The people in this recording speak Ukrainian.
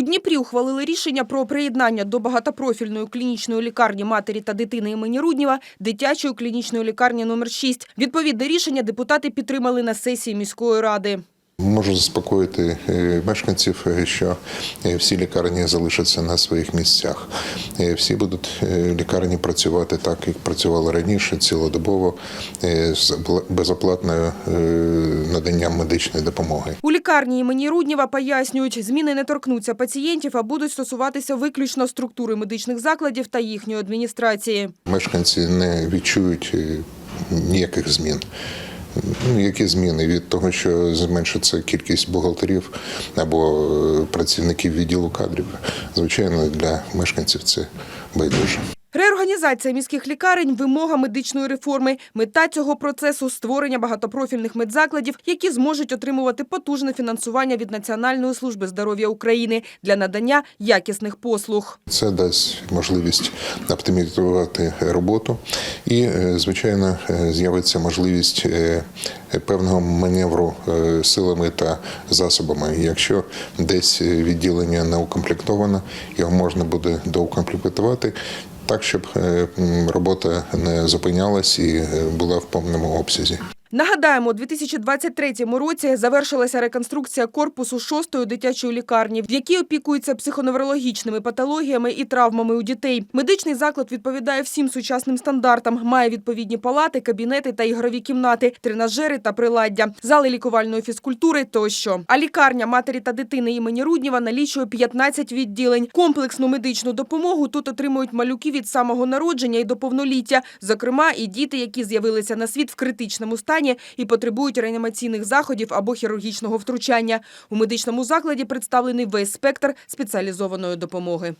У Дніпрі ухвалили рішення про приєднання до багатопрофільної клінічної лікарні матері та дитини імені Рудніва дитячої клінічної лікарні номер 6. Відповідне рішення депутати підтримали на сесії міської ради. Можу заспокоїти е, мешканців, е, що е, всі лікарні залишаться на своїх місцях. Всі будуть лікарні працювати так, як працювали раніше, цілодобово з безоплатною наданням медичної допомоги. У лікарні імені Рудніва пояснюють, зміни не торкнуться пацієнтів, а будуть стосуватися виключно структури медичних закладів та їхньої адміністрації. Мешканці не відчують ніяких змін. Ну, які зміни від того, що зменшиться кількість бухгалтерів або е, працівників відділу кадрів. Звичайно, для мешканців це байдуже. Реорганізація міських лікарень – вимога медичної реформи. Мета цього процесу – створення багатопрофільних медзакладів, які зможуть отримувати потужне фінансування від Національної служби здоров'я України для надання якісних послуг. Це дасть можливість оптимізувати роботу, і, е, звичайно, е, з'явиться можливість е, певного маневру силами та засобами. Якщо десь відділення не укомплектовано, його можна буде доукомплектувати. Так, щоб е, робота не зупинялась і е, була в повному обсязі. Нагадаємо, у 2023 році завершилася реконструкція корпусу шостої дитячої лікарні, в якій опікуються психоневрологічними патологіями і травмами у дітей. Медичний заклад відповідає всім сучасним стандартам, має відповідні палати, кабінети та ігрові кімнати, тренажери та приладдя, зали лікувальної фізкультури тощо. А лікарня матері та дитини імені Рудніва налічує 15 відділень. Комплексну медичну допомогу тут отримують малюки від самого народження і до повноліття, зокрема і діти, які з'явилися на світ в критичному стані і потребують реанімаційних заходів або хірургічного втручання. У медичному закладі представлений весь спектр спеціалізованої допомоги.